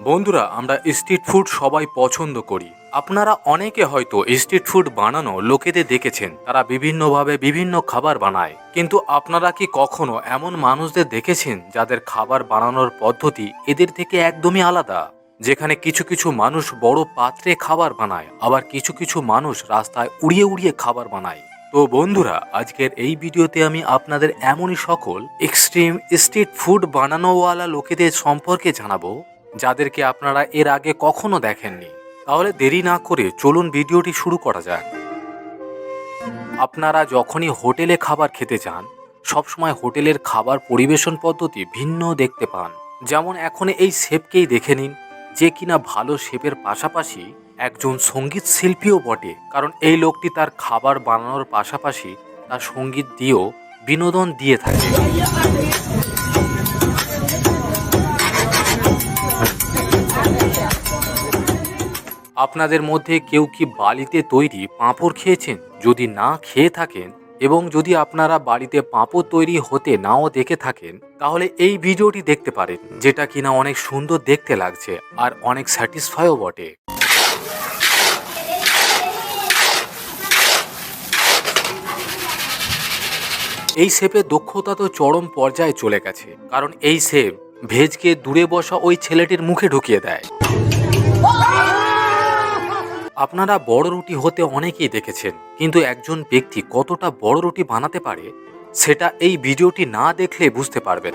বন্ধুরা, আমরা street food সবাই পছন্দ করি। আপনারা অনেকে হয়তো স্ট্রিট ফুড বানানো লোকেদের দেখেছেন। তারা বিভিন্নভাবে বিভিন্ন খাবার বানায়। কিন্তু আপনারা কি কখনো এমন মানুষদের দেখেছেন যাদের খাবার বানানোর পদ্ধতি এদের থেকে একদমই আলাদা? যেখানে কিছু কিছু মানুষ বড় পাত্রে খাবার বানায়, আবার কিছু কিছু মানুষ রাস্তায় উড়িয়ে উড়িয়ে খাবার বানায়। তো বন্ধুরা, আজকের এই ভিডিওতে আমি আপনাদের এমনই সকল এক্সট্রিম স্ট্রিট ফুড বানানোওয়ালা লোকেদের সম্পর্কে জানাব। যাদেরকে আপনারা এর আগে কখনো দেখেননি, তাহলে দেরি না করে চলুন ভিডিওটি শুরু করা যাক। আপনারা যখনই হোটেলে খাবার খেতে যান সবসময় হোটেলের খাবার পরিবেশন পদ্ধতি ভিন্ন দেখতে পান। যেমন এখন এই শেপকেই দেখে নিন, যে কিনা ভালো শেপের পাশাপাশি একজন সংগীত শিল্পীও বটে। কারণ এই লোকটি তার খাবার বানানোর পাশাপাশি তার সংগীত দিয়েও বিনোদন দিয়ে থাকে। আপনাদের মধ্যে কেউ কি বালিতে তৈরি পাঁপড় খেয়েছেন? যদি না খেয়ে থাকেন এবং যদি আপনারা বাড়িতে পাঁপড় তৈরি হতে নাও দেখে থাকেন, তাহলে এই ভিডিওটি দেখতে পারেন, যেটা কিনা অনেক সুন্দর দেখতে লাগছে আর অনেক স্যাটিসফাইও বটে। এই শেপের দক্ষতা তো চরম পর্যায়ে চলে গেছে, কারণ এই শেপ ভেজকে দূরে বসা ওই ছেলেটির মুখে ঢুকিয়ে দেয়। আপনারা বড় রুটি হতে অনেকেই দেখেছেন, কিন্তু একজন ব্যক্তি কতটা বড় রুটি বানাতে পারে, সেটা এই ভিডিওটি না দেখলে বুঝতে পারবেন।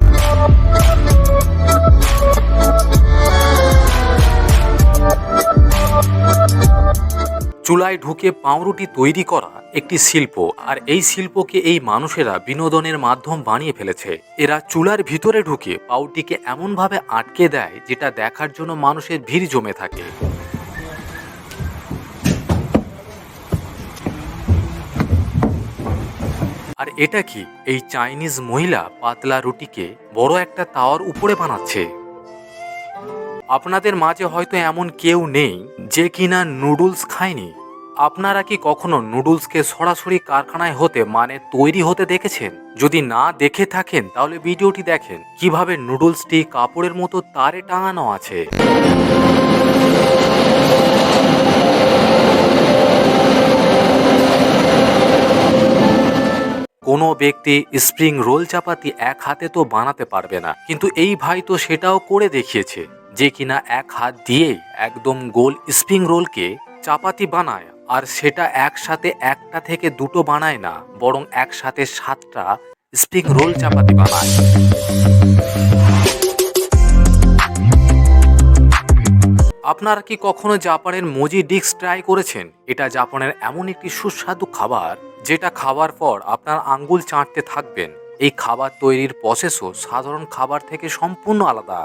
চুলায় ঢুকে পাউরুটি তৈরি করা একটি শিল্প, আর এই শিল্পকে এই মানুষেরা বিনোদনের মাধ্যম বানিয়ে ফেলেছে। এরা চুলার ভিতরে ঢুকে পাউরুটিকে এমনভাবে আটকে দেয়, যেটা দেখার জন্য মানুষের ভিড় জমে থাকে। এটা কি এই চাইনিজ মহিলা পাতলা রুটিকে বড় একটা তাওয়ার উপরে বানাচ্ছে? আপনাদের মাঝে হয়তো এমন কেউ নেই যে কিনা নুডলস খায়নি। আপনারা কি কখনো নুডলসকে সরাসরি কারখানায় হতে মানে তৈরি হতে দেখেছেন? যদি না দেখে থাকেন, তাহলে ভিডিওটি দেখেন কীভাবে নুডলসটি কাপড়ের মতো তারে টাঙানো আছে। কোনো ব্যক্তি স্প্রিং রোল চাপাতি এক হাতে তো বানাতে পারবে না। কিন্তু এই ভাই তো সেটাও করে দেখিয়েছে যে কিনা এক হাত দিয়েই একদম গোল স্প্রিং রোলকে চাপাতি বানায়। আর সেটা একসাথে একটা থেকে দুটো বানায় না, বরং একসাথে সাতটা স্প্রিং রোল চাপাতি বানায়। আপনারা কি কখনো জাপানের মোজি ডিক্স ট্রাই করেছেন? এটা জাপানের এমন একটি সুস্বাদু খাবার যেটা খাওয়ার পর আপনার আঙ্গুল চাটতে থাকবেন। এই খাবার তৈরির প্রসেসও সাধারণ খাবার থেকে সম্পূর্ণ আলাদা।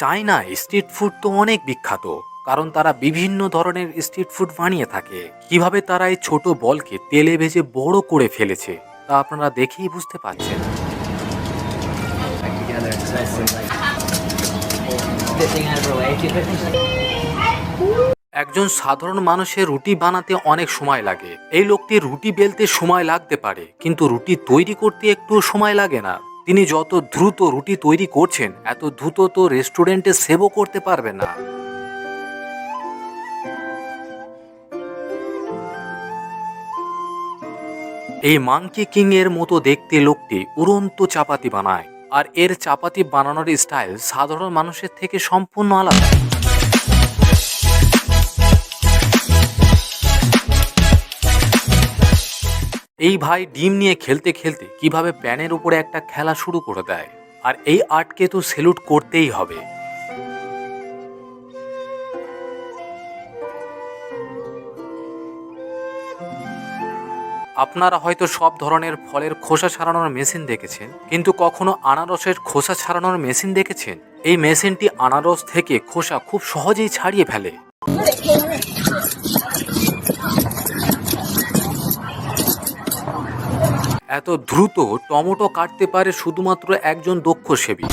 চায়না স্ট্রিট ফুড তো অনেক বিখ্যাত, কারণ তারা বিভিন্ন ধরনের স্ট্রিট ফুড বানিয়ে থাকে। কীভাবে তারা এই ছোট বলকে তেলে ভেজে বড় করে ফেলেছে, তা আপনারা দেখেই বুঝতে পারছেন। একজন সাধারণ মানুষের রুটি বানাতে অনেক সময় লাগে। এই লোকটি রুটি বেলতে সময় লাগতে পারে, কিন্তু রুটি তৈরি করতে একটু সময় লাগে না। তিনি যত দ্রুত রুটি তৈরি করছেন, এত দ্রুত তো রেস্টুরেন্টে সেবও করতে পারবে না। এই মাংকি কিং এর মতো দেখতে লোকটি উড়ন্ত চাপাতি বানায়। আর এর চাপাতি বানানোর স্টাইল সাধারণ মানুষের থেকে সম্পূর্ণ আলাদা। এই ভাই ডিম নিয়ে খেলতে খেলতে কীভাবে প্যানের উপরে একটা খেলা শুরু করে দেয়, আর এই আর্টকে তো সেলুট করতেই হবে। আপনারা হয়তো সব ধরনের ফলের খোসা ছাড়ানোর মেশিন দেখেছেন, কিন্তু কখনো আনারসের খোসা ছাড়ানোর মেশিন দেখেছেন? এই মেশিনটি আনারস থেকে খোসা খুব সহজেই ছাড়িয়ে ফেলে। এত দ্রুত টমেটো কাটতে পারে শুধুমাত্র একজন দক্ষ সেবী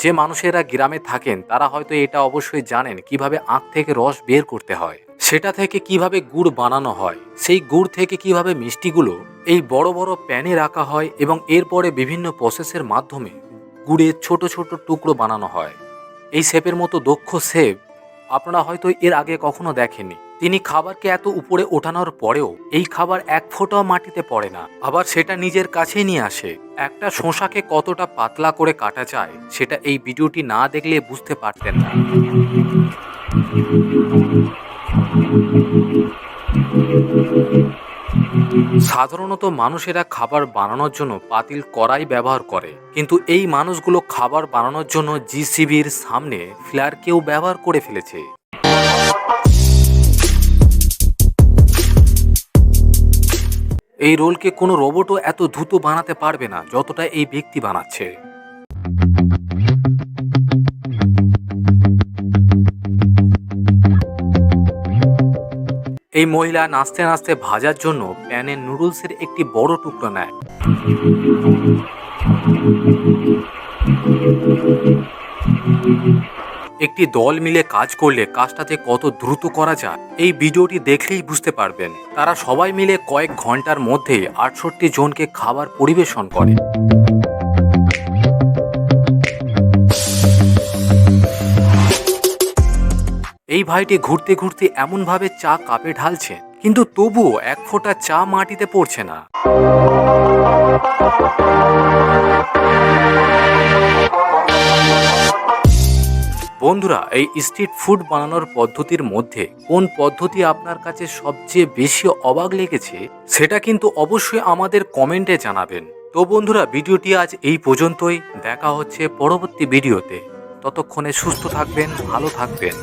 যে মানুষেরা গ্রামে থাকেন, তারা হয়তো এটা অবশ্যই জানেন কীভাবে আখ থেকে রস বের করতে হয়। সেটা থেকে কীভাবে গুড় বানানো হয়, সেই গুড় থেকে কীভাবে মিষ্টিগুলো এই বড় বড় প্যানে রাখা হয় এবং এরপরে বিভিন্ন প্রসেসের মাধ্যমে গুড়ের ছোট ছোট টুকরো বানানো হয়। এই শেপের মতো দক্ষ শেপ আপনারা হয়তো এর আগে কখনো দেখেননি। তিনি খাবারকে এত উপরে ওঠানোর পরেও এই খাবার এক ফোঁটাও মাটিতে পড়ে না, আবার সেটা নিজের কাছেই নিয়ে আসে। একটা শোঁসাকে কতটা পাতলা করে কাটা যায়, সেটা এই ভিডিওটি না দেখলে বুঝতে পারতেন না। সাধারণত মানুষেরা খাবার বানানোর জন্য পাতিল কড়াই ব্যবহার করে, কিন্তু এই মানুষগুলো খাবার বানানোর জন্য জিসিবির সামনে ফ্ল্যারকেও ব্যবহার করে ফেলেছে। এই রোলকে কোনো রোবটও এত দ্রুত বানাতে পারবে না যতটা এই ব্যক্তি বানাচ্ছে। এই মহিলা নাচতে নাচতে ভাজার জন্য প্যানে নুডলসের একটি বড় টুকরো নেয়। একটি দল মিলে কাজ করলে কাজটাতে কত দ্রুত করা যায়, এই ভিডিওটি দেখলেই বুঝতে পারবেন। তারা সবাই মিলে কয়েক ঘণ্টার মধ্যে আটষট্টি জনকে খাবার পরিবেশন করে। এই ভাইটি ঘুরতে ঘুরতে এমনভাবে চা কাপে ঢালছে, কিন্তু তবুও এক ফোঁটা চা মাটিতে পড়ছে না। বন্ধুরা, এই স্ট্রিট ফুড বানানোর পদ্ধতির মধ্যে কোন পদ্ধতি আপনার কাছে সবচেয়ে বেশি অবাক লেগেছে, সেটা কিন্তু অবশ্যই আমাদের কমেন্টে জানাবেন। তো বন্ধুরা, ভিডিওটি আজ এই পর্যন্তই। দেখা হচ্ছে পরবর্তী ভিডিওতে। ততক্ষণে সুস্থ থাকবেন, ভালো থাকবেন।